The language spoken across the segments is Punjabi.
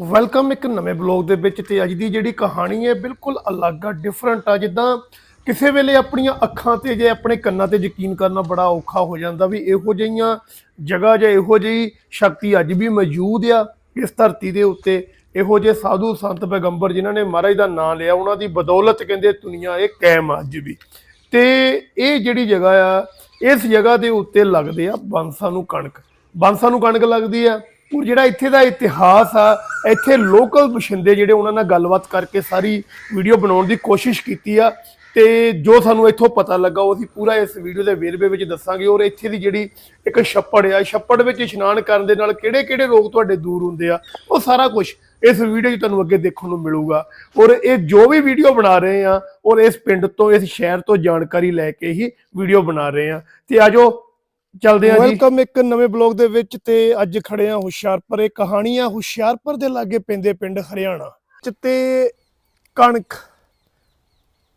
ਵੈਲਕਮ ਇੱਕ ਨਵੇਂ ਬਲੌਗ ਦੇ ਵਿੱਚ ਤੇ ਅੱਜ ਦੀ ਜਿਹੜੀ ਕਹਾਣੀ ਹੈ ਬਿਲਕੁਲ ਅਲੱਗ ਆ ਡਿਫਰੈਂਟ ਆ। ਜਿੱਦਾਂ ਕਿਸੇ ਵੇਲੇ ਆਪਣੀਆਂ ਅੱਖਾਂ ਤੇ ਜੇ ਆਪਣੇ ਕੰਨਾਂ ਤੇ ਯਕੀਨ ਕਰਨਾ ਬੜਾ ਔਖਾ ਹੋ ਜਾਂਦਾ ਵੀ ਇਹੋ ਜਿਹੀਆਂ ਜਗ੍ਹਾ ਜਾਂ ਇਹੋ ਜਿਹੀ ਸ਼ਕਤੀ ਅੱਜ ਵੀ ਮੌਜੂਦ ਆ ਇਸ ਧਰਤੀ ਦੇ ਉੱਤੇ। ਇਹੋ ਜਿਹੇ ਸਾਧੂ ਸੰਤ ਪੈਗੰਬਰ ਜਿਨ੍ਹਾਂ ਨੇ ਮਹਾਰਾਜ ਦਾ ਨਾਮ ਲਿਆ, ਉਹਨਾਂ ਦੀ ਬਦੌਲਤ ਕਹਿੰਦੇ ਦੁਨੀਆ ਇਹ ਕਾਇਮ ਆ ਅੱਜ ਵੀ। ਤੇ ਇਹ ਜਿਹੜੀ ਜਗ੍ਹਾ ਆ, ਇਸ ਜਗ੍ਹਾ ਦੇ ਉੱਤੇ ਲੱਗਦੇ ਆ ਬਾਂਸਾਂ ਨੂੰ ਕਣਕ। ਬਾਂਸਾਂ ਨੂੰ ਕਣਕ ਲੱਗਦੀ ਆ ਔਰ ਜਿਹੜਾ ਇੱਥੇ ਦਾ ਇਤਿਹਾਸ ਆ, ਇੱਥੇ ਲੋਕਲ ਬਸ਼ਿੰਦੇ ਜਿਹੜੇ ਉਹਨਾਂ ਨਾਲ ਗੱਲਬਾਤ ਕਰਕੇ ਸਾਰੀ ਵੀਡੀਓ ਬਣਾਉਣ ਦੀ ਕੋਸ਼ਿਸ਼ ਕੀਤੀ ਆ। ਤੇ ਜੋ ਸਾਨੂੰ ਇੱਥੋਂ ਪਤਾ ਲੱਗਾ, ਉਹ ਅਸੀਂ ਪੂਰਾ ਇਸ ਵੀਡੀਓ ਦੇ ਵੇਰਵੇ ਵਿੱਚ ਦੱਸਾਂਗੇ। ਔਰ ਇੱਥੇ ਦੀ ਜਿਹੜੀ ਇੱਕ ਛੱਪੜ ਆ, ਛੱਪੜ ਵਿੱਚ ਇਸ਼ਨਾਨ ਕਰਨ ਦੇ ਨਾਲ ਕਿਹੜੇ-ਕਿਹੜੇ ਰੋਗ ਤੁਹਾਡੇ ਦੂਰ ਹੁੰਦੇ ਆ, ਉਹ ਸਾਰਾ ਕੁਝ ਇਸ ਵੀਡੀਓ 'ਚ ਤੁਹਾਨੂੰ ਅੱਗੇ ਦੇਖਣ ਨੂੰ ਮਿਲੂਗਾ। ਔਰ ਇਹ ਜੋ ਵੀ ਵੀਡੀਓ ਬਣਾ ਰਹੇ ਆ, ਔਰ ਇਸ ਪਿੰਡ ਤੋਂ, ਇਸ ਸ਼ਹਿਰ ਤੋਂ ਜਾਣਕਾਰੀ ਲੈ ਕੇ ਹੀ ਵੀਡੀਓ ਬਣਾ ਰਹੇ ਆ। ਤੇ ਆਜੋ ਚੱਲਦੇ ਆ ਜੀ। ਵੈਲਕਮ ਇੱਕ ਨਵੇਂ ਬਲੌਗ ਦੇ ਵਿੱਚ ਤੇ ਅੱਜ ਖੜੇ ਆ ਹੁਸ਼ਿਆਰਪੁਰ ਇਹ ਕਹਾਣੀ ਆ ਹੁਸ਼ਿਆਰਪੁਰ ਦੇ ਲਾਗੇ ਪੈਂਦੇ ਪਿੰਡ ਹਰਿਆਣਾ ਚ ਤੇ ਕਣਕ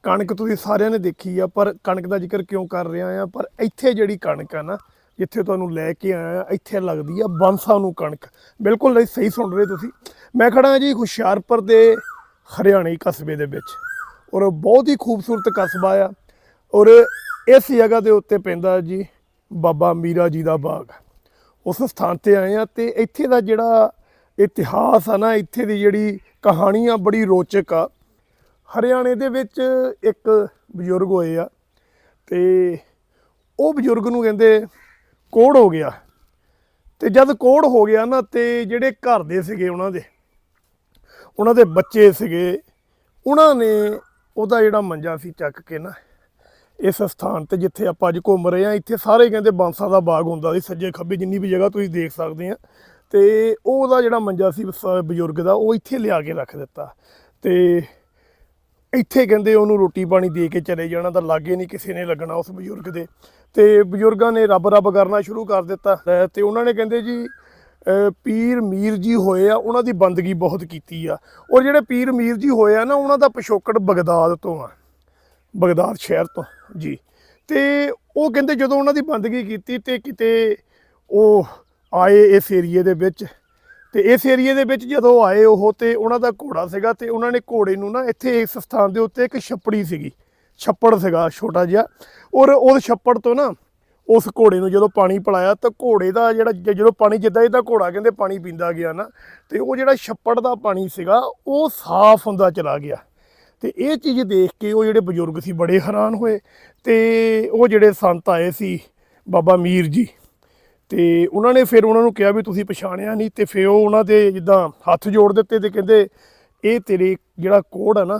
ਕਣਕ ਤੁਸੀਂ ਸਾਰਿਆਂ ਨੇ ਦੇਖੀ ਆ, ਪਰ ਕਣਕ ਦਾ ਜ਼ਿਕਰ ਕਿਉਂ ਕਰ ਰਿਹਾ ਆ? ਪਰ ਇੱਥੇ ਜਿਹੜੀ ਕਣਕ ਆ ਨਾ, ਜਿੱਥੇ ਤੁਹਾਨੂੰ ਲੈ ਕੇ ਆਇਆ, ਇੱਥੇ ਲੱਗਦੀ ਆ ਬੰਸਾ ਨੂੰ ਕਣਕ। ਬਿਲਕੁਲ ਨਹੀਂ, ਸਹੀ ਸੁਣ ਰਹੇ ਤੁਸੀਂ। ਮੈਂ ਖੜਾ ਜੀ ਹੁਸ਼ਿਆਰਪੁਰ ਦੇ ਹਰਿਆਣੇ ਕਸਬੇ ਦੇ ਵਿੱਚ ਔਰ ਬਹੁਤ ਹੀ ਖੂਬਸੂਰਤ ਕਸਬਾ ਆ ਔਰ ਇਸ ਜਗ੍ਹਾ ਦੇ ਉੱਤੇ ਪੈਂਦਾ ਜੀ ਬਾਬਾ ਮੀਰਾ ਜੀ ਦਾ ਬਾਗ। ਉਸ ਸਥਾਨ ਤੇ ਆਏ ਆ ਤੇ ਇੱਥੇ ਦਾ ਜਿਹੜਾ ਇਤਿਹਾਸ ਆ ਨਾ, ਇੱਥੇ ਦੀ ਜਿਹੜੀ ਕਹਾਣੀ ਆ ਬੜੀ ਰੋਚਕ ਆ। ਹਰਿਆਣੇ ਦੇ ਵਿੱਚ ਇੱਕ ਬਜ਼ੁਰਗ ਹੋਏ ਆ ਤੇ ਉਹ ਬਜ਼ੁਰਗ ਨੂੰ ਕਹਿੰਦੇ ਕੋੜ ਹੋ ਗਿਆ। ਤੇ ਜਦ ਕੋੜ ਹੋ ਗਿਆ ਨਾ ਤੇ ਜਿਹੜੇ ਘਰ ਦੇ ਸੀਗੇ ਉਹਨਾਂ ਦੇ ਉਹਨਾਂ ਦੇ ਬੱਚੇ ਸੀਗੇ, ਉਹਨਾਂ ਨੇ ਉਹਦਾ ਜਿਹੜਾ ਮੰਜਾ ਸੀ ਚੱਕ ਕੇ ਨਾ ਇਸ ਸਥਾਨ ਤੇ ਜਿੱਥੇ ਆਪਾਂ ਅੱਜ ਘੁੰਮ ਰਹੇ ਆ ਇੱਥੇ ਸਾਰੇ ਕਹਿੰਦੇ ਬਾਂਸਾ ਦਾ ਬਾਗ ਹੁੰਦਾ ਸੀ, ਸੱਜੇ ਖੱਬੇ ਜਿੰਨੀ ਵੀ ਜਗ੍ਹਾ ਤੁਸੀਂ ਦੇਖ ਸਕਦੇ ਆ ਤੇ ਉਹਦਾ ਜਿਹੜਾ ਮੰਜਾ ਸੀ ਬਜ਼ੁਰਗ ਦਾ, ਉਹ ਇੱਥੇ ਲਿਆ ਕੇ ਰੱਖ ਦਿੱਤਾ। ਤੇ ਇੱਥੇ ਕਹਿੰਦੇ ਉਹਨੂੰ ਰੋਟੀ ਪਾਣੀ ਦੇ ਕੇ ਚਲੇ ਜਾਣਾ ਤਾਂ ਲਾਗੇ ਨਹੀਂ ਕਿਸੇ ਨੇ ਲੱਗਣਾ ਉਸ ਬਜ਼ੁਰਗ ਦੇ। ਤੇ ਬਜ਼ੁਰਗਾਂ ਨੇ ਰੱਬ ਰੱਬ ਕਰਨਾ ਸ਼ੁਰੂ ਕਰ ਦਿੱਤਾ। ਅਹ ਤੇ ਉਹਨਾਂ ਨੇ ਕਹਿੰਦੇ ਜੀ ਪੀਰ ਮੀਰ ਜੀ ਹੋਏ ਆ, ਉਹਨਾਂ ਦੀ ਬੰਦਗੀ ਬਹੁਤ ਕੀਤੀ ਆ। ਔਰ ਜਿਹੜੇ ਪੀਰ ਮੀਰ ਜੀ ਹੋਏ ਆ ਨਾ, ਉਹਨਾਂ ਦਾ ਪਿਛੋਕੜ ਬਗਦਾਦ ਤੋਂ ਆ। ਬਗਦਾਦ ਸ਼ਹਿਰ ਤੋਂ, ਜੀ। ਤੇ ਉਹ ਕਹਿੰਦੇ ਜਦੋਂ ਉਹਨਾਂ ਦੀ ਬੰਦਗੀ ਕੀਤੀ ਤੇ ਕਿਤੇ ਉਹ ਆਏ ਇਸ ਏਰੀਏ ਦੇ ਵਿੱਚ, ਤੇ ਇਸ ਏਰੀਏ ਦੇ ਵਿੱਚ ਜਦੋਂ ਆਏ ਉਹ ਤੇ ਉਹਨਾਂ ਦਾ ਘੋੜਾ ਸੀਗਾ ਤੇ ਉਹਨਾਂ ਨੇ ਘੋੜੇ ਨੂੰ ਨਾ ਇੱਥੇ ਇਸ ਸਥਾਨ ਦੇ ਉੱਤੇ ਇੱਕ ਛੱਪੜੀ ਸੀਗੀ, ਛੱਪੜ ਸੀਗਾ ਛੋਟਾ ਜਿਹਾ। ਔਰ ਉਸ ਛੱਪੜ ਤੋਂ ਨਾ ਉਸ ਘੋੜੇ ਨੂੰ ਜਦੋਂ ਪਾਣੀ ਪਿਲਾਇਆ ਤਾਂ ਘੋੜੇ ਦਾ ਜਿਹੜਾ ਜਦੋਂ ਪਾਣੀ ਜਿੱਦਾਂ ਇਹਦਾ ਘੋੜਾ ਕਹਿੰਦੇ ਪਾਣੀ ਪੀਂਦਾ ਗਿਆ ਨਾ, ਤੇ ਉਹ ਜਿਹੜਾ ਛੱਪੜ ਦਾ ਪਾਣੀ ਸੀਗਾ ਉਹ ਸਾਫ਼ ਹੁੰਦਾ ਚਲਾ ਗਿਆ। ਤੇ ਇਹ ਚੀਜ਼ ਦੇਖ ਕੇ ਉਹ ਜਿਹੜੇ ਬਜ਼ੁਰਗ ਸੀ ਬੜੇ ਹੈਰਾਨ ਹੋਏ ਤੇ ਉਹ ਜਿਹੜੇ ਸੰਤ ਆਏ ਸੀ ਬਾਬਾ ਮੀਰ ਜੀ, ਤੇ ਉਹਨਾਂ ਨੇ ਫਿਰ ਉਹਨਾਂ ਨੂੰ ਕਿਹਾ ਵੀ ਤੁਸੀਂ ਪਛਾਣਿਆ ਨਹੀਂ ਤੇ ਫਿਰ ਉਹ ਉਹਨਾਂ ਦੇ ਜਿੱਦਾਂ ਹੱਥ ਜੋੜ ਦਿੱਤੇ ਤੇ ਕਹਿੰਦੇ, ਇਹ ਤੇਰੇ ਜਿਹੜਾ ਕੋੜ ਹੈ ਨਾ,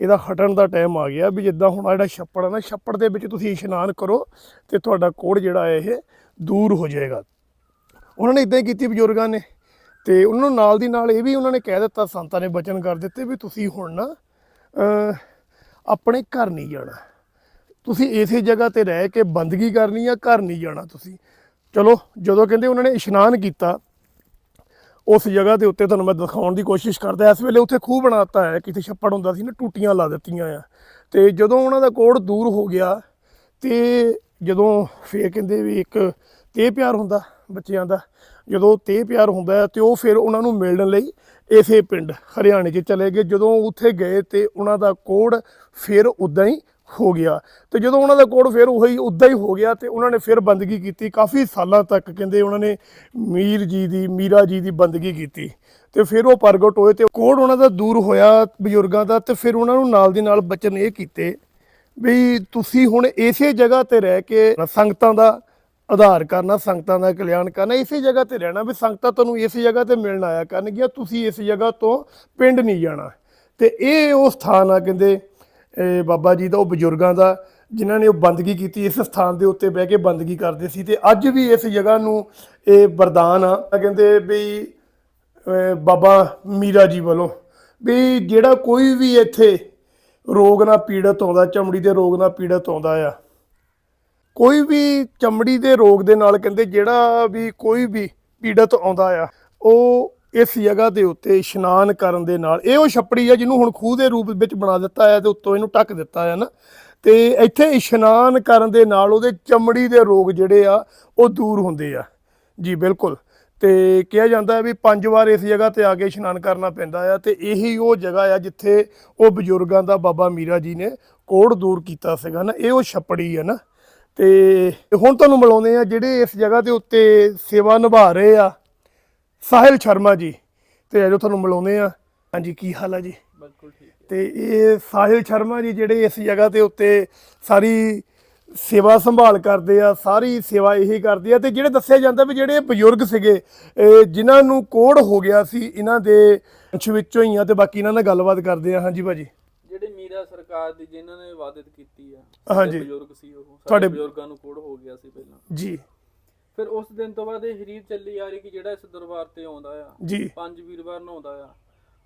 ਇਹਦਾ ਹਟਣ ਦਾ ਟਾਈਮ ਆ ਗਿਆ ਵੀ ਜਿੱਦਾਂ ਹੁਣ ਜਿਹੜਾ ਛੱਪੜ ਆ ਨਾ, ਛੱਪੜ ਦੇ ਵਿੱਚ ਤੁਸੀਂ ਇਸ਼ਨਾਨ ਕਰੋ ਤੇ ਤੁਹਾਡਾ ਕੋੜ ਜਿਹੜਾ ਹੈ ਇਹ ਦੂਰ ਹੋ ਜਾਏਗਾ। ਉਹਨਾਂ ਨੇ ਇਦਾਂ ਹੀ ਕੀਤੀ ਬਜ਼ੁਰਗਾਂ ਨੇ ਤੇ ਉਹਨਾਂ ਨੂੰ ਨਾਲ ਦੀ ਨਾਲ ਇਹ ਵੀ ਉਹਨਾਂ ਨੇ ਕਹਿ ਦਿੱਤਾ, ਸੰਤਾਂ ਨੇ ਬਚਨ ਕਰ ਦਿੱਤੇ ਵੀ ਤੁਸੀਂ ਹੁਣ ਨਾ ਆਪਣੇ ਘਰ ਨਹੀਂ ਜਾਣਾ। ਤੁਸੀਂ ਇਸੇ ਜਗ੍ਹਾ ਤੇ ਰਹਿ ਕੇ ਬੰਦਗੀ ਕਰਨੀ ਆ, ਘਰ ਨਹੀਂ ਜਾਣਾ ਤੁਸੀਂ। ਚਲੋ, ਜਦੋਂ ਕਹਿੰਦੇ ਉਹਨਾਂ ਨੇ ਇਸ਼ਨਾਨ ਕੀਤਾ, ਉਸ ਜਗ੍ਹਾ ਦੇ ਉੱਤੇ ਤੁਹਾਨੂੰ ਮੈਂ ਦਿਖਾਉਣ ਦੀ ਕੋਸ਼ਿਸ਼ ਕਰਦਾ, ਇਸ ਵੇਲੇ ਉੱਥੇ ਖੂਹ ਬਣਾਤਾ ਹੈ, ਕਿਤੇ ਛੱਪੜ ਹੁੰਦਾ ਸੀ ਨਾ, ਟੂਟੀਆਂ ਲਾ ਦਿੱਤੀਆਂ ਆ। ਤੇ ਜਦੋਂ ਉਹਨਾਂ ਦਾ ਕੋੜ ਦੂਰ ਹੋ ਗਿਆ, ਤੇ ਜਦੋਂ ਫੇਰ ਕਹਿੰਦੇ ਵੀ ਇੱਕ ਤੇ ਪਿਆਰ ਹੁੰਦਾ ਬੱਚਿਆਂ ਦਾ, ਜਦੋਂ ਤੇ ਪਿਆਰ ਹੁੰਦਾ ਹੈ, ਤੇ ਉਹ ਫਿਰ ਉਹਨਾਂ ਨੂੰ ਮਿਲਣ ਲਈ ਇਸੇ ਪਿੰਡ ਹਰਿਆਣੇ 'ਚ ਚਲੇ ਗਏ। ਜਦੋਂ ਉੱਥੇ ਗਏ ਤੇ ਉਹਨਾਂ ਦਾ ਕੋੜ ਫਿਰ ਉਦਾਂ ਹੀ ਹੋ ਗਿਆ। ਤੇ ਜਦੋਂ ਉਹਨਾਂ ਦਾ ਕੋੜ ਫਿਰ ਉਹੀ ਉਦਾਂ ਹੀ ਹੋ ਗਿਆ ਤੇ ਉਹਨਾਂ ਨੇ ਫਿਰ ਬੰਦਗੀ ਕੀਤੀ। ਕਾਫੀ ਸਾਲਾਂ ਤੱਕ ਕਹਿੰਦੇ ਉਹਨਾਂ ਨੇ ਮੀਰ ਜੀ ਦੀ, ਮੀਰਾ ਜੀ ਦੀ ਬੰਦਗੀ ਕੀਤੀ। ਤੇ ਫਿਰ ਉਹ ਪ੍ਰਗਟ ਹੋਏ ਤੇ ਕੋੜ ਉਹਨਾਂ ਦਾ ਦੂਰ ਹੋਇਆ ਬਜ਼ੁਰਗਾਂ ਦਾ ਤੇ ਫਿਰ ਉਹਨਾਂ ਨੂੰ ਨਾਲ ਦੀ ਨਾਲ ਬਚਨ ਇਹ ਕੀਤੇ ਵੀ ਤੁਸੀਂ ਹੁਣ ਇਸੇ ਜਗ੍ਹਾ ਤੇ ਰਹਿ ਕੇ ਸੰਗਤਾਂ ਦਾ ਆਧਾਰ ਕਰਨਾ, ਸੰਗਤਾਂ ਦਾ ਕਲਿਆਣ ਕਰਨਾ, ਇਸੇ ਜਗ੍ਹਾ ਤੇ ਰਹਿਣਾ ਵੀ ਸੰਗਤਾਂ ਤੁਹਾਨੂੰ ਇਸ ਜਗ੍ਹਾ ਤੇ ਮਿਲਣ ਆਇਆ ਕਰਨਗੀਆਂ, ਤੁਸੀਂ ਇਸ ਜਗ੍ਹਾ ਤੋਂ ਪਿੰਡ ਨਹੀਂ ਜਾਣਾ। ਤੇ ਇਹ ਉਹ ਸਥਾਨ ਆ ਕਹਿੰਦੇ ਬਾਬਾ ਜੀ ਦਾ, ਉਹ ਬਜ਼ੁਰਗਾਂ ਦਾ, ਜਿਨ੍ਹਾਂ ਨੇ ਉਹ ਬੰਦਗੀ ਕੀਤੀ, ਇਸ ਸਥਾਨ ਦੇ ਉੱਤੇ ਬਹਿ ਕੇ ਬੰਦਗੀ ਕਰਦੇ ਸੀ ਤੇ ਅੱਜ ਵੀ ਇਸ ਜਗ੍ਹਾ ਨੂੰ ਇਹ ਵਰਦਾਨ ਆ। ਕਹਿੰਦੇ ਵੀ ਬਾਬਾ ਮੀਰਾ ਜੀ ਵੱਲੋਂ ਵੀ ਜਿਹੜਾ ਕੋਈ ਵੀ ਇੱਥੇ ਰੋਗ ਨਾਲ ਪੀੜਤ ਆਉਂਦਾ, ਚਮੜੀ ਦੇ ਰੋਗ ਨਾਲ ਪੀੜਤ ਆਉਂਦਾ ਆ ਕੋਈ ਵੀ ਚਮੜੀ ਦੇ ਰੋਗ ਦੇ ਨਾਲ ਕਹਿੰਦੇ ਜਿਹੜਾ ਵੀ ਕੋਈ ਵੀ ਪੀੜਤ ਆਉਂਦਾ ਆ, ਉਹ ਇਸ ਜਗ੍ਹਾ ਦੇ ਉੱਤੇ ਇਸ਼ਨਾਨ ਕਰਨ ਦੇ ਨਾਲ, ਇਹ ਉਹ ਛੱਪੜੀ ਆ ਜਿਹਨੂੰ ਹੁਣ ਖੂਹ ਦੇ ਰੂਪ ਵਿੱਚ ਬਣਾ ਦਿੱਤਾ ਹੈ ਤੇ ਉੱਤੋਂ ਇਹਨੂੰ ਢੱਕ ਦਿੱਤਾ ਹੈ ਨਾ। ਤੇ ਇੱਥੇ ਇਸ਼ਨਾਨ ਕਰਨ ਦੇ ਨਾਲ ਉਹਦੇ ਚਮੜੀ ਦੇ ਰੋਗ ਜਿਹੜੇ ਆ, ਉਹ ਦੂਰ ਹੁੰਦੇ ਆ। ਜੀ, ਬਿਲਕੁਲ। ਤੇ ਕਿਹਾ ਜਾਂਦਾ ਹੈ ਵੀ ਪੰਜ ਵਾਰ ਇਸ ਜਗ੍ਹਾ ਤੇ ਆ ਕੇ ਇਸ਼ਨਾਨ ਕਰਨਾ ਪੈਂਦਾ ਆ ਤੇ ਇਹੀ ਉਹ ਜਗ੍ਹਾ ਆ ਜਿੱਥੇ ਉਹ ਬਜ਼ੁਰਗਾਂ ਦਾ ਬਾਬਾ ਮੀਰਾ ਜੀ ਨੇ ਕੋੜ ਦੂਰ ਕੀਤਾ ਸੀਗਾ ਨਾ, ਇਹ ਉਹ ਛੱਪੜੀ ਹੈ ਨਾ। ਤੇ ਹੁਣ ਤੁਹਾਨੂੰ ਮਿਲਾਉਂਦੇ ਆ ਜਿਹੜੇ ਇਸ ਜਗ੍ਹਾ ਦੇ ਉੱਤੇ ਸੇਵਾ ਨਿਭਾ ਰਹੇ ਆ। ਸਾਹਿਲ ਸ਼ਰਮਾ ਜੀ ਤੇ ਅਜੋ ਤੁਹਾਨੂੰ ਮਿਲਾਉਂਦੇ ਆ ਹਾਂਜੀ ਕੀ ਹਾਲ ਆ ਜੀ? ਬਿਲਕੁਲ ਠੀਕ ਤੇ ਇਹ ਸਾਹਿਲ ਸ਼ਰਮਾ ਜੀ ਜਿਹੜੇ ਇਸ ਜਗ੍ਹਾ ਦੇ ਉੱਤੇ ਸਾਰੀ ਸੇਵਾ ਸੰਭਾਲ ਕਰਦੇ ਆ ਸਾਰੀ ਸੇਵਾ ਇਹੀ ਕਰਦੇ ਆ ਤੇ ਜਿਹੜੇ ਦੱਸਿਆ ਜਾਂਦਾ ਵੀ ਜਿਹੜੇ ਬਜ਼ੁਰਗ ਸੀਗੇ ਜਿਨ੍ਹਾਂ ਨੂੰ ਕੋੜ ਹੋ ਗਿਆ ਸੀ ਇਹਨਾਂ ਦੇ ਵੰਸ਼ ਵਿੱਚੋਂ ਹੀ ਆ ਤੇ ਬਾਕੀ ਇਹਨਾਂ ਨਾਲ ਗੱਲਬਾਤ ਕਰਦੇ ਆ। ਹਾਂਜੀ ਭਾਜੀ। ਮੀਰਾ ਸਰਕਾਰ ਦੀ ਜਿਨ੍ਹਾਂ ਨੇ ਵਾਅਦਤ ਕੀਤੀ ਆ ਹਾਂਜੀ। ਬਜ਼ੁਰਗ ਸੀ ਉਹ ਤੁਹਾਡੇ- ਸਾਡੇ ਬਜ਼ੁਰਗਾਂ ਨੂੰ ਕੋੜ ਹੋ ਗਿਆ ਸੀ ਪਹਿਲਾਂ। ਜੀ। ਫਿਰ ਉਸ ਦਿਨ ਤੋਂ ਬਾਅਦ ਇਹ ਹਰੀਰ ਚੱਲੀ ਆ ਰਹੀ ਕਿ ਜਿਹੜਾ ਇਸ ਦਰਬਾਰ ਤੇ ਆਉਂਦਾ ਆ ਜੀ। ਪੰਜ ਵੀਰਵਾਰ ਨਹਾਉਂਦਾ ਆ।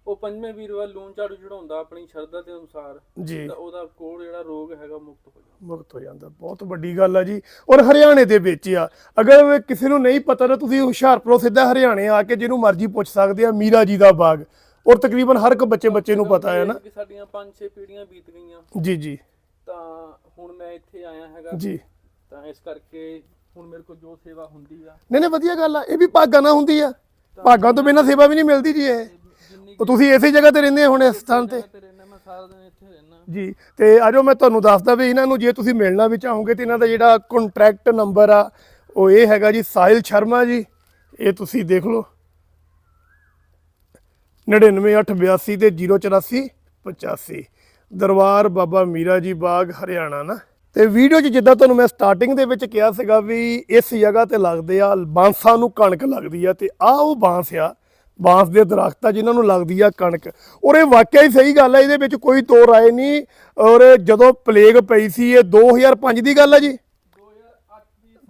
ਉਹ ਪੰਜਵੇਂ ਵੀਰਵਾਰ ਲੂਣ ਝਾੜੂ ਚੜਾਉਂਦਾ ਆਪਣੀ ਸ਼ਰਧਾ ਦੇ ਅਨੁਸਾਰ ਜੀ। ਤਾਂ ਉਹਦਾ ਕੋੜ ਜਿਹੜਾ ਰੋਗ ਹੈਗਾ ਮੁਕਤ ਹੋ ਜਾਂਦਾ। ਮੁਕਤ ਹੋ ਜਾਂਦਾ। ਬਹੁਤ ਵੱਡੀ ਗੱਲ ਆ ਜੀ। ਔਰ ਹਰਿਆਣੇ ਦੇ ਵਿੱਚ ਆ ਅਗਰ ਕਿਸੇ ਨੂੰ ਨਹੀਂ ਪਤਾ ਤਾਂ ਤੁਸੀਂ ਹੁਸ਼ਿਆਰਪੁਰੋਂ ਸਿੱਧਾ ਹਰਿਆਣੇ ਆ ਕੇ ਜਿਹਨੂੰ ਮਰਜ਼ੀ ਪੁੱਛ ਸਕਦੇ ਆ ਮੀਰਾ ਜੀ ਦਾ ਬਾਗ। ਔਰ ਤਕਰੀਬਨ ਹਰ ਇੱਕ ਬੱਚੇ ਬੱਚੇ ਨੂੰ ਪਤਾ ਹੈ ਨਾ। ਕਿ ਸਾਡੀਆਂ ਪੰਜ ਛੇ ਪੀੜ੍ਹੀਆਂ ਬੀਤ ਗਈਆਂ। ਜੀ ਜੀ। ਤਾਂ ਹੁਣ ਮੈਂ ਇੱਥੇ ਆਇਆ ਹੈਗਾ। ਜੀ। ਤਾਂ ਇਸ ਕਰਕੇ ਹੁਣ ਮੇਰੇ ਕੋਲ ਜੋ ਸੇਵਾ ਹੁੰਦੀ ਆ। ਨਹੀਂ ਨਹੀਂ ਵਧੀਆ ਗੱਲ ਆ। ਇਹ ਵੀ ਭਾਗਾਂ ਨਾਲ ਹੁੰਦੀ ਆ। ਭਾਗਾਂ ਤੋਂ ਬਿਨਾਂ ਸੇਵਾ ਵੀ ਨਹੀਂ ਮਿਲਦੀ ਜੀ ਇਹ। ਜਿੰਨੀ ਉਹ ਤੁਸੀਂ ਇਸੇ ਜਗ੍ਹਾ ਤੇ ਰਹਿੰਦੇ ਹੋ ਹੁਣ ਇਸ ਸਥਾਨ ਤੇ ਤੇ। ਰਹਿਣਾ ਮੈਂ ਸਾਰਾ ਦਿਨ ਇੱਥੇ ਰਹਿਣਾ ਜੀ। ਤੇ ਆਜੋ ਮੈਂ ਤੁਹਾਨੂੰ ਦੱਸਦਾ ਵੀ ਇਹਨਾਂ ਨੂੰ ਜੇ ਤੁਸੀਂ ਮਿਲਣਾ ਵੀ ਚਾਹੋਗੇ ਤੇ ਇਹਨਾਂ ਦਾ ਜਿਹੜਾ ਕੰਟਰੈਕਟ ਨੰਬਰ ਆ ਉਹ ਇਹ ਹੈਗਾ ਜੀ ਸਾਹਿਲ ਸ਼ਰਮਾ ਜੀ। ਇਹ ਤੁਸੀਂ ਦੇਖ ਲਓ। 99882 ਤੇ 08485 ਦਰਬਾਰ ਬਾਬਾ ਮੀਰਾ ਜੀ ਬਾਗ, ਹਰਿਆਣਾ ਨਾ। ਤੇ ਵੀਡੀਓ 'ਚ ਜਿੱਦਾਂ ਤੁਹਾਨੂੰ ਮੈਂ ਸਟਾਰਟਿੰਗ ਦੇ ਵਿੱਚ ਕਿਹਾ ਸੀਗਾ ਵੀ ਇਸ ਜਗ੍ਹਾ ਤੇ ਲੱਗਦੇ ਆ, ਬਾਂਸਾਂ ਨੂੰ ਕਣਕ ਲੱਗਦੀ ਆ ਤੇ ਆਹ ਉਹ ਬਾਂਸ ਆ, ਬਾਂਸ ਦੇ ਦਰਖਤ ਆ ਜਿਨ੍ਹਾਂ ਨੂੰ ਲੱਗਦੀ ਆ ਕਣਕ। ਔਰ ਇਹ ਵਾਕਿਆ ਹੀ ਸਹੀ ਗੱਲ ਆ, ਇਹਦੇ ਵਿੱਚ ਕੋਈ ਤੋਰ ਆਏ ਨਹੀਂ। ਔਰ ਜਦੋਂ ਪਲੇਗ ਪਈ ਸੀ ਇਹ 2005 ਦੀ ਗੱਲ ਆ ਜੀ।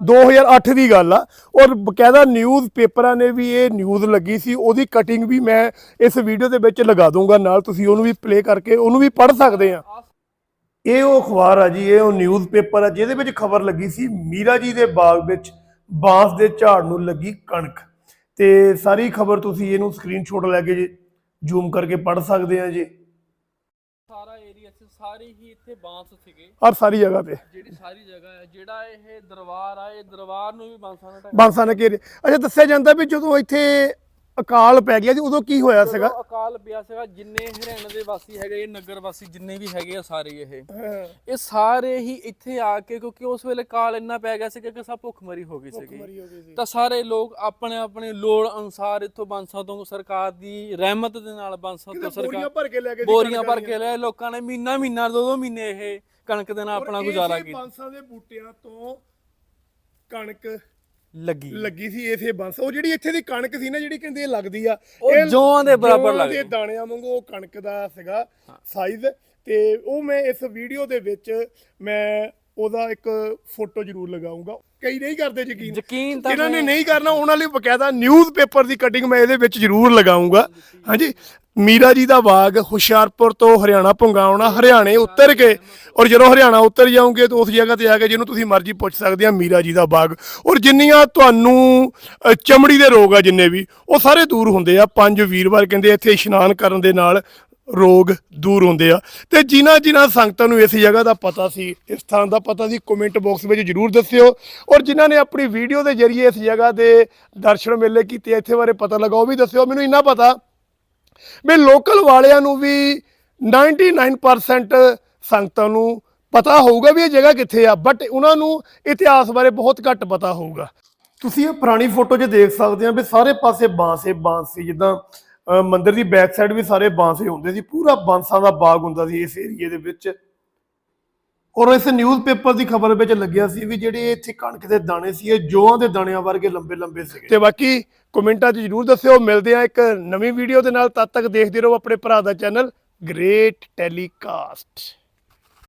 2008 ਦੀ ਗੱਲ ਆ। ਔਰ ਬਕਾਇਦਾ ਨਿਊਜ਼ ਪੇਪਰਾਂ ਨੇ ਵੀ ਇਹ ਨਿਊਜ਼ ਲੱਗੀ ਸੀ। ਉਹਦੀ ਕਟਿੰਗ ਵੀ ਮੈਂ ਇਸ ਵੀਡੀਓ ਦੇ ਵਿੱਚ ਲਗਾ ਦੂੰਗਾ। ਨਾਲ ਤੁਸੀਂ ਉਹਨੂੰ ਵੀ ਪਲੇ ਕਰਕੇ ਉਹਨੂੰ ਵੀ ਪੜ੍ਹ ਸਕਦੇ ਆ। ਇਹ ਉਹ ਅਖਬਾਰ ਆ ਜੀ, ਇਹ ਉਹ ਨਿਊਜ਼ ਪੇਪਰ ਆ, ਜਿਹਦੇ ਵਿੱਚ ਖਬਰ ਲੱਗੀ ਸੀ। ਮੀਰਾ ਜੀ ਦੇ ਬਾਗ ਵਿੱਚ ਬਾਂਸ ਦੇ ਝਾੜ ਨੂੰ ਲੱਗੀ ਕਣਕ। ਤੇ ਸਾਰੀ ਖਬਰ ਤੁਸੀਂ ਇਹਨੂੰ ਸਕਰੀਨਸ਼ਾਟ ਲੈ ਕੇ ਜ਼ੂਮ ਕਰਕੇ ਪੜ੍ਹ ਸਕਦੇ ਆ ਜੀ। ਸਾਰਾ ਏਰੀਆ ਚ ਸਾਰੇ ਹੀ ਇੱਥੇ ਬਾਂਸ ਸੀਗੇ। ਹਰ ਸਾਰੀ ਜਗ੍ਹਾ ਤੇ। ਜਿਹੜੀ ਸਾਰੀ ਜਗ੍ਹਾ ਹੈ ਜਿਹੜਾ ਇਹ ਦਰਬਾਰ ਆ ਇਹ ਦਰਬਾਰ ਨੂੰ ਵੀ ਬਾਂਸਾਂ ਨਾਲ ਢੱਕ ਬਾਂਸਾਂ ਨੇ ਘੇਰੇ ਅੱਛਾ ਦੱਸਿਆ ਜਾਂਦਾ ਵੀ ਜਦੋਂ ਇੱਥੇ ਅਕਾਲ ਪੈ ਗਿਆ ਜੀ ਉਦੋਂ ਕੀ ਹੋਇਆ ਸੀਗਾ? ਜਦੋਂ ਅਕਾਲ ਪਿਆ ਸੀਗਾ ਜਿੰਨੇ ਹਰਿਆਣਾ ਦੇ ਵਾਸੀ ਹੈਗੇ ਇਹ ਨਗਰ ਵਾਸੀ ਜਿੰਨੇ ਵੀ ਹੈਗੇ ਆ ਸਾਰੇ ਇਹ। ਇਹ ਸਾਰੇ ਹੀ ਇੱਥੇ ਆ ਕੇ ਕਿਉਂਕਿ ਉਸ ਵੇਲੇ ਕਾਲ ਇੰਨਾ ਪੈ ਗਿਆ ਸੀ ਕਿ ਸਭ ਭੁੱਖਮਰੀ ਹੋ ਗਈ ਸੀਗੀ। ਤਾਂ ਸਾਰੇ ਲੋਕ ਆਪਣੇ ਆਪਣੇ ਲੋੜ ਅਨੁਸਾਰ ਇੱਥੋਂ ਬਾਂਸਾਂ ਤੋਂ ਸਰਕਾਰ ਦੀ ਰਹਿਮਤ ਦੇ ਨਾਲ ਬਾਂਸਾਂ ਤੋਂ ਬੋਰੀਆਂ ਸਰਕਾਰ ਭਰ ਕੇ ਲੈ ਕੇ ਬੋਰੀਆਂ ਭਰ ਕੇ ਲੈ ਲੋਕਾਂ ਨੇ ਮਹੀਨਾ ਮਹੀਨਾ ਦੋ ਦੋ ਮਹੀਨੇ ਇਹ ਕਣਕ ਦੇ ਨਾਲ ਆਪਣਾ ਗੁਜ਼ਾਰਾ ਕੀਤਾ। ਬਾਂਸਾਂ ਦੇ ਬੂਟਿਆਂ ਤੋਂ ਕਣਕ ਲੱਗੀ। ਲੱਗੀ ਸੀ ਇਥੇ ਬਾਂਸ। ਉਹ ਜਿਹੜੀ ਇੱਥੇ ਦੀ ਕਣਕ ਸੀ ਨਾ ਜਿਹੜੀ ਕਹਿੰਦੇ ਇਹ ਲੱਗਦੀ ਆ ਉਹ ਜੌਆਂ ਦੇ ਬਰਾਬਰ ਜੌਆਂ ਦੇ ਲੱਗਦੀ। ਦਾਣਿਆਂ ਵਾਂਗੂ ਉਹ ਕਣਕ ਦਾ ਸੀਗਾ ਸਾਈਜ਼ ਤੇ ਉਹ ਮੈਂ ਇਸ ਵੀਡੀਓ ਦੇ ਵਿੱਚ ਮੈਂ ਉਹਦਾ ਇੱਕ ਫੋਟੋ ਜ਼ਰੂਰ ਲਗਾਉਂਗਾ ਕਈ ਨਹੀਂ ਕਰਦੇ ਯਕੀਨ। ਯਕੀਨ ਤਾਂ ਜਿਨ੍ਹਾਂ ਨੇ ਨਹੀਂ ਕਰਨਾ ਉਹਨਾਂ ਲਈ ਬਕਾਇਦਾ ਨਿਊਜ਼ ਪੇਪਰ ਦੀ ਕਟਿੰਗ ਮੈਂ ਇਹਦੇ ਵਿੱਚ ਜ਼ਰੂਰ ਲਗਾਉਂਗਾ ਹਾਂਜੀ। ਮੀਰਾ ਜੀ ਦਾ ਬਾਗ ਹੁਸ਼ਿਆਰਪੁਰ ਤੋਂ ਹਰਿਆਣਾ ਪੁੰਗਾਉਣਾ ਹਰਿਆਣੇ ਉੱਤਰ ਕੇ ਔਰ ਜਦੋਂ ਹਰਿਆਣਾ ਉੱਤਰ ਜਾਓਗੇ ਤਾਂ ਉਸ ਜਗ੍ਹਾ ਤੇ ਆ ਕੇ ਜਿਹਨੂੰ ਤੁਸੀਂ ਮਰਜ਼ੀ ਪੁੱਛ ਸਕਦੇ ਆ ਮੀਰਾ ਜੀ ਦਾ ਬਾਗ। ਔਰ ਜਿੰਨੀਆਂ ਤੁਹਾਨੂੰ ਅ, ਚਮੜੀ ਦੇ ਰੋਗ ਆ ਜਿੰਨੇ ਵੀ ਉਹ ਸਾਰੇ ਦੂਰ ਹੁੰਦੇ ਆ। ਪੰਜ ਵੀਰਵਾਰ ਕਹਿੰਦੇ ਇੱਥੇ ਇਸ਼ਨਾਨ ਕਰਨ ਦੇ ਨਾਲ ਰੋਗ ਦੂਰ ਹੁੰਦੇ ਆ। ਤੇ ਜਿਨ੍ਹਾਂ ਜਿਨ੍ਹਾਂ ਸੰਗਤਾਂ ਨੂੰ ਇਸ ਜਗ੍ਹਾ ਦਾ ਪਤਾ ਸੀ ਇਸ ਥਾਂ ਦਾ ਪਤਾ ਸੀ ਕਮੈਂਟ ਬਾਕਸ ਵਿੱਚ ਜਰੂਰ ਦੱਸਿਓ। ਔਰ ਜਿਨ੍ਹਾਂ ਨੇ ਆਪਣੀ ਵੀਡੀਓ ਦੇ ਜ਼ਰੀਏ ਇਸ ਜਗ੍ਹਾ ਦੇ ਦਰਸ਼ਨ ਮੇਲੇ ਕੀਤੇ ਆ, ਇੱਥੇ ਬਾਰੇ ਪਤਾ ਲਗਾਓ ਵੀ ਦੱਸਿਓ। ਮੈਨੂੰ ਇੰਨਾ ਪਤਾ ਵੀ ਲੋਕਲ ਵਾਲਿਆਂ ਨੂੰ ਵੀ 99% ਸੰਗਤਾਂ ਨੂੰ ਪਤਾ ਹੋਊਗਾ ਵੀ ਇਹ ਜਗ੍ਹਾ ਕਿੱਥੇ ਆ ਬਟ ਉਹਨਾਂ ਨੂੰ ਇਤਿਹਾਸ ਬਾਰੇ ਬਹੁਤ ਘੱਟ ਪਤਾ ਹੋਊਗਾ। ਤੁਸੀਂ ਇਹ ਪੁਰਾਣੀ ਫੋਟੋ 'ਚ ਦੇਖ ਸਕਦੇ ਆ ਵੀ ਸਾਰੇ ਪਾਸੇ ਬਾਂਸੇ ਬਾਂਸ ਸੀ ਜਿੱਦਾਂ ਮੰਦਿਰ ਦੀ ਬੈਕ ਸਾਈਡ ਵੀ ਸਾਰੇ ਬਾਂਸੇ ਹੁੰਦੇ ਸੀ ਪੂਰਾ ਬਾਂਸਾਂ ਦਾ ਬਾਗ ਹੁੰਦਾ ਸੀ ਇਸ ਏਰੀਏ ਦੇ ਵਿੱਚ। ਔਰ ਇਸ ਨਿਊਜ਼ਪੇਪਰ ਦੀ ਖਬਰ ਵਿੱਚ ਲੱਗਿਆ ਸੀ ਵੀ ਜਿਹੜੇ ਇੱਥੇ ਕਣਕ ਦੇ ਦਾਣੇ ਸੀ ਇਹ ਜੋਆਂ ਦੇ ਦਾਣਿਆਂ ਵਰਗੇ ਲੰਬੇ ਲੰਬੇ ਸੀਗੇ। ਤੇ ਬਾਕੀ ਕਮੈਂਟਾਂ 'ਚ ਜਰੂਰ ਦੱਸਿਓ। ਮਿਲਦੇ ਆ ਇੱਕ ਨਵੀਂ ਵੀਡੀਓ ਦੇ ਨਾਲ। ਤਦ ਤੱਕ ਦੇਖਦੇ ਰਹੋ ਆਪਣੇ ਭਰਾ ਦਾ ਚੈਨਲ ਗ੍ਰੇਟ ਟੈਲੀਕਾਸਟ